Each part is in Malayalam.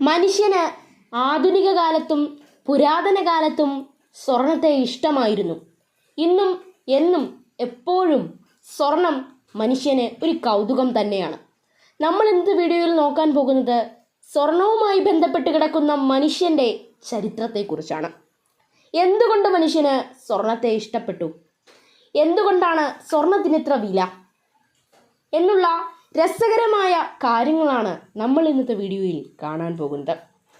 മനുഷ്യന് ആധുനിക കാലത്തും പുരാതന കാലത്തും സ്വർണത്തെ ഇഷ്ടമായിരുന്നു. ഇന്നും എന്നും എപ്പോഴും സ്വർണം മനുഷ്യന് ഒരു കൗതുകം തന്നെയാണ്. നമ്മൾ ഇന്നത്തെ വീഡിയോയിൽ നോക്കാൻ പോകുന്നത് സ്വർണവുമായി ബന്ധപ്പെട്ട് കിടക്കുന്ന മനുഷ്യന്റെ ചരിത്രത്തെക്കുറിച്ചാണ്. എന്തുകൊണ്ട് മനുഷ്യന് സ്വർണത്തെ ഇഷ്ടപ്പെട്ടു? എന്തുകൊണ്ടാണ് സ്വർണത്തിന് ഇത്ര വില? എന്നുള്ള രസകരമായ കാര്യങ്ങളാണ് നമ്മൾ ഇന്നത്തെ വീഡിയോയിൽ കാണാൻ പോകുന്നത്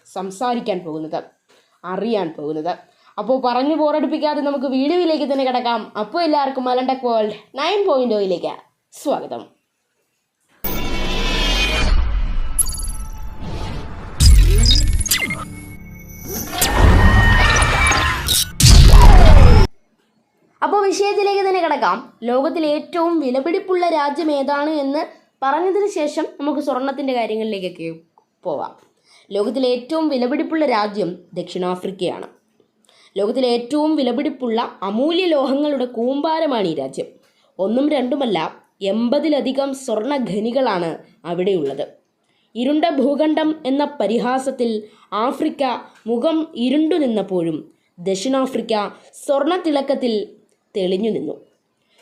സംസാരിക്കാൻ പോകുന്നത് അറിയാൻ പോകുന്നത്. അപ്പോൾ പറഞ്ഞു ബോറടിപ്പിക്കാതെ നമുക്ക് വീഡിയോയിലേക്ക് തന്നെ കിടക്കാം. അപ്പോൾ എല്ലാവർക്കും മലണ്ടക് വേൾഡ് നയൻ പോയിന്റ് ഓയിലേക്ക് സ്വാഗതം. അപ്പോൾ വിഷയത്തിലേക്ക് തന്നെ കിടക്കാം. ലോകത്തിലെ ഏറ്റവും വിലപിടിപ്പുള്ള രാജ്യം ഏതാണ് എന്ന് പറഞ്ഞതിന് ശേഷം നമുക്ക് സ്വർണത്തിന്റെ കാര്യങ്ങളിലേക്കൊക്കെ പോവാം. ലോകത്തിലെ ഏറ്റവും വിലപിടിപ്പുള്ള രാജ്യം ദക്ഷിണാഫ്രിക്കയാണ്. ലോകത്തിലെ ഏറ്റവും വിലപിടിപ്പുള്ള അമൂല്യ ലോഹങ്ങളുടെ കൂമ്പാരമാണ് ഈ രാജ്യം. ഒന്നും രണ്ടുമല്ല എൺപതിലധികം സ്വർണ ഖനികളാണ് അവിടെയുള്ളത്. ഇരുണ്ട ഭൂഖണ്ഡം എന്ന പരിഹാസത്തിൽ ആഫ്രിക്ക മുഖം ഇരുണ്ടു നിന്നപ്പോഴും ദക്ഷിണാഫ്രിക്ക സ്വർണത്തിളക്കത്തിൽ തെളിഞ്ഞു നിന്നു.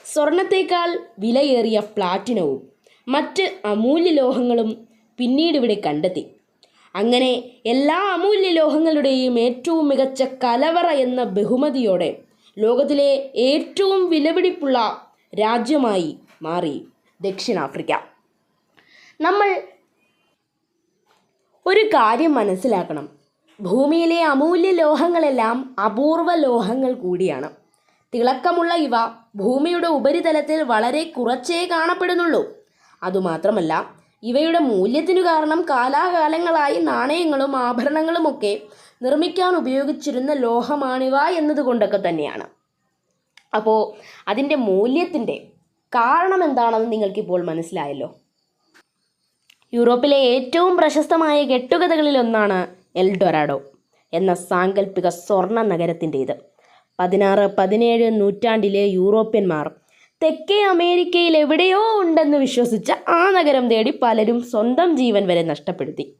സ്വർണത്തേക്കാൾ വിലയേറിയ പ്ലാറ്റിനവും മറ്റ് അമൂല്യ ലോഹങ്ങളും പിന്നീട് ഇവിടെ കണ്ടെത്തി. അങ്ങനെ എല്ലാ അമൂല്യ ലോഹങ്ങളുടെയും ഏറ്റവും മികച്ച കലവറ എന്ന ബഹുമതിയോടെ ലോകത്തിലെ ഏറ്റവും വിലപിടിപ്പുള്ള രാജ്യമായി മാറി ദക്ഷിണാഫ്രിക്ക. നമ്മൾ ഒരു കാര്യം മനസ്സിലാക്കണം. ഭൂമിയിലെ അമൂല്യ ലോഹങ്ങളെല്ലാം അപൂർവ ലോഹങ്ങൾ കൂടിയാണ്. തിളക്കമുള്ള ഇവ ഭൂമിയുടെ ഉപരിതലത്തിൽ വളരെ കുറച്ചേ കാണപ്പെടുന്നുള്ളൂ. അതുമാത്രമല്ല ഇവയുടെ മൂല്യത്തിനു കാരണം കാലാകാലങ്ങളായി നാണയങ്ങളും ആഭരണങ്ങളുമൊക്കെ നിർമ്മിക്കാൻ ഉപയോഗിച്ചിരുന്ന ലോഹമാണിവ എന്നതുകൊണ്ടൊക്കെ തന്നെയാണ്. അപ്പോൾ അതിന്റെ മൂല്യത്തിന്റെ കാരണം എന്താണെന്ന് നിങ്ങൾക്കിപ്പോൾ മനസ്സിലായല്ലോ. യൂറോപ്പിലെ ഏറ്റവും പ്രശസ്തമായ കെട്ടുകഥകളിലൊന്നാണ് എൽഡൊറാഡോ എന്ന സാങ്കല്പിക സ്വർണ നഗരത്തിന്റേത്. പതിനാറ് പതിനേഴ് നൂറ്റാണ്ടിലെ യൂറോപ്യന്മാർ തെക്കേ അമേരിക്കയിൽ എവിടെയോ ഉണ്ടെന്ന് വിശ്വസിച്ച ആ നഗരം തേടി പലരും സ്വന്തം ജീവൻ വരെ നഷ്ടപ്പെടുത്തി.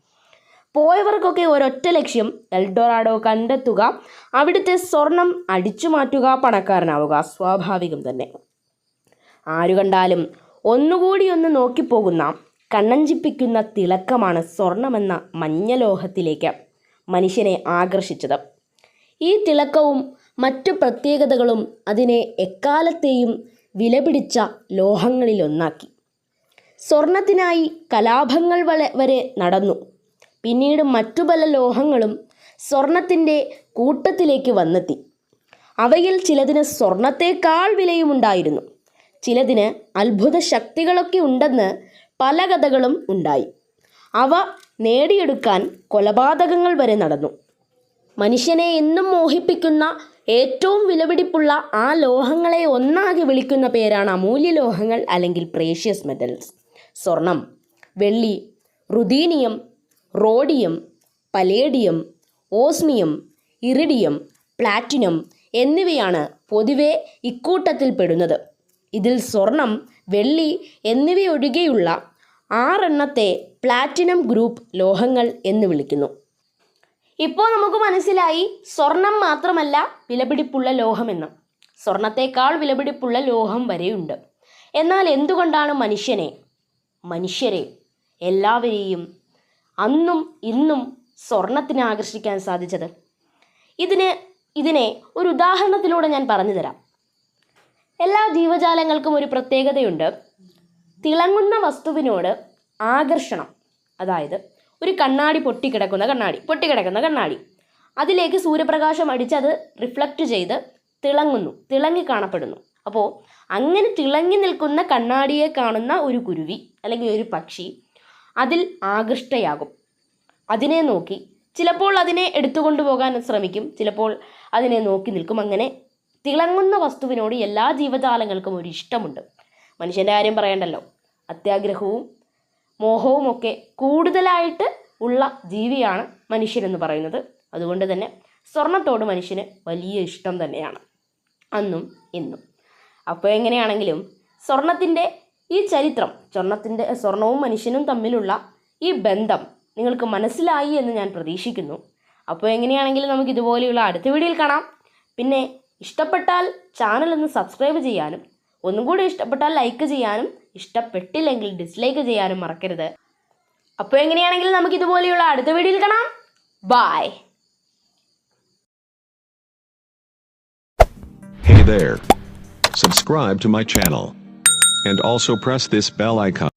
പോയവർക്കൊക്കെ ഒരൊറ്റ ലക്ഷ്യം എൽഡോറാഡോ കണ്ടെത്തുക അവിടുത്തെ സ്വർണം അടിച്ചു മാറ്റുക പണക്കാരനാവുക സ്വാഭാവികം തന്നെ. ആരു കണ്ടാലും ഒന്നുകൂടി ഒന്ന് നോക്കിപ്പോകുന്ന കണ്ണഞ്ചിപ്പിക്കുന്ന തിളക്കമാണ് സ്വർണമെന്ന മഞ്ഞലോഹത്തിലേക്ക് മനുഷ്യനെ ആകർഷിച്ചത്. ഈ തിളക്കവും മറ്റു പ്രത്യേകതകളും അതിനെ എക്കാലത്തെയും വിലപിടിച്ച ലോഹങ്ങളിലൊന്നാക്കി. സ്വർണത്തിനായി കലാപങ്ങൾ വരെ വരെ നടന്നു. പിന്നീട് മറ്റു പല ലോഹങ്ങളും സ്വർണത്തിന്റെ കൂട്ടത്തിലേക്ക് വന്നെത്തി. അവയിൽ ചിലതിന് സ്വർണത്തേക്കാൾ വിലയുമുണ്ടായിരുന്നു. ചിലതിന് അത്ഭുത ശക്തികളൊക്കെ ഉണ്ടെന്ന് പല കഥകളും ഉണ്ടായി. അവ നേടിയെടുക്കാൻ കൊലപാതകങ്ങൾ വരെ നടന്നു. മനുഷ്യനെ എന്നും മോഹിപ്പിക്കുന്ന ഏറ്റവും വിലപിടിപ്പുള്ള ആ ലോഹങ്ങളെ ഒന്നാകെ വിളിക്കുന്ന പേരാണ് അമൂല്യ ലോഹങ്ങൾ അല്ലെങ്കിൽ പ്രേഷ്യസ് മെറ്റൽസ് സ്വർണം വെള്ളി ruthenium rhodium palladium osmium iridium platinum എന്നിവയാണ് പൊതുവെ ഇക്കൂട്ടത്തിൽ പെടുന്നത്. ഇതിൽ സ്വർണം വെള്ളി എന്നിവയൊഴികെയുള്ള ആറെണ്ണത്തെ പ്ലാറ്റിനം ഗ്രൂപ്പ് ലോഹങ്ങൾ എന്ന് വിളിക്കുന്നു. ഇപ്പോൾ നമുക്ക് മനസ്സിലായി സ്വർണം മാത്രമല്ല വിലപിടിപ്പുള്ള ലോഹമെന്ന് സ്വർണത്തേക്കാൾ വിലപിടിപ്പുള്ള ലോഹം വരെയുണ്ട്. എന്നാൽ എന്തുകൊണ്ടാണ് മനുഷ്യനെ മനുഷ്യരെ എല്ലാവരെയും അന്നും ഇന്നും സ്വർണത്തിന് ആകർഷിക്കാൻ സാധിച്ചത്? ഇതിന് ഇതിനെ ഒരു ഉദാഹരണത്തിലൂടെ ഞാൻ പറഞ്ഞു തരാം. എല്ലാ ജീവജാലങ്ങൾക്കും ഒരു പ്രത്യേകതയുണ്ട്. തിളങ്ങുന്ന വസ്തുവിനോട് ആകർഷണം. അതായത് ഒരു കണ്ണാടി പൊട്ടിക്കിടക്കുന്ന കണ്ണാടി പൊട്ടിക്കിടക്കുന്ന കണ്ണാടി. അതിലേക്ക് സൂര്യപ്രകാശം അടിച്ച് അത് റിഫ്ലക്റ്റ് ചെയ്ത് തിളങ്ങുന്നു തിളങ്ങി കാണപ്പെടുന്നു. അപ്പോൾ അങ്ങനെ തിളങ്ങി നിൽക്കുന്ന കണ്ണാടിയെ കാണുന്ന ഒരു കുരുവി അല്ലെങ്കിൽ ഒരു പക്ഷി അതിൽ ആകൃഷ്ടയാകും. അതിനെ നോക്കി ചിലപ്പോൾ അതിനെ എടുത്തുകൊണ്ടു പോകാൻ ശ്രമിക്കും ചിലപ്പോൾ അതിനെ നോക്കി നിൽക്കും. അങ്ങനെ തിളങ്ങുന്ന വസ്തുവിനോട് എല്ലാ ജീവജാലങ്ങൾക്കും ഒരു ഇഷ്ടമുണ്ട്. മനുഷ്യന്റെ കാര്യം പറയണ്ടല്ലോ അത്യാഗ്രഹവും മോഹവും ഒക്കെ കൂടുതലായിട്ട് ഉള്ള ജീവിയാണ് മനുഷ്യരെന്ന് പറയുന്നത്. അതുകൊണ്ട് തന്നെ സ്വർണത്തോട് മനുഷ്യന് വലിയ ഇഷ്ടം തന്നെയാണ്. അന്നും ഇന്നും. അപ്പോൾ എങ്ങനെയാണെങ്കിലും സ്വർണത്തിന്റെ ഈ ചരിത്രം സ്വർണത്തിന്റെ സ്വർണവും മനുഷ്യനും തമ്മിലുള്ള ഈ ബന്ധം നിങ്ങൾക്ക് മനസ്സിലായി എന്ന് ഞാൻ പ്രതീക്ഷിക്കുന്നു. അപ്പോൾ എങ്ങനെയാണെങ്കിലും നമുക്ക് ഇതുപോലെയുള്ള അടുത്ത വീഡിയോയിൽ കാണാം. പിന്നെ ഇഷ്ടപ്പെട്ടാൽ ചാനൽ ഒന്ന് സബ്സ്ക്രൈബ് ചെയ്യാനും ഒന്നും കൂടി ഇഷ്ടപ്പെട്ടാൽ ലൈക്ക് ചെയ്യാനും ഇഷ്ടപ്പെട്ടില്ലെങ്കിൽ ഡിസ്ലൈക്ക് ചെയ്യാനും മറക്കരുത് അപ്പോൾ എങ്ങനെയാണെങ്കിൽ നമുക്ക് ഇതുപോലെയുള്ള അടുത്ത വീഡിയോയിൽ കാണാം bye Hey there. Subscribe to my channel. And also press this bell icon.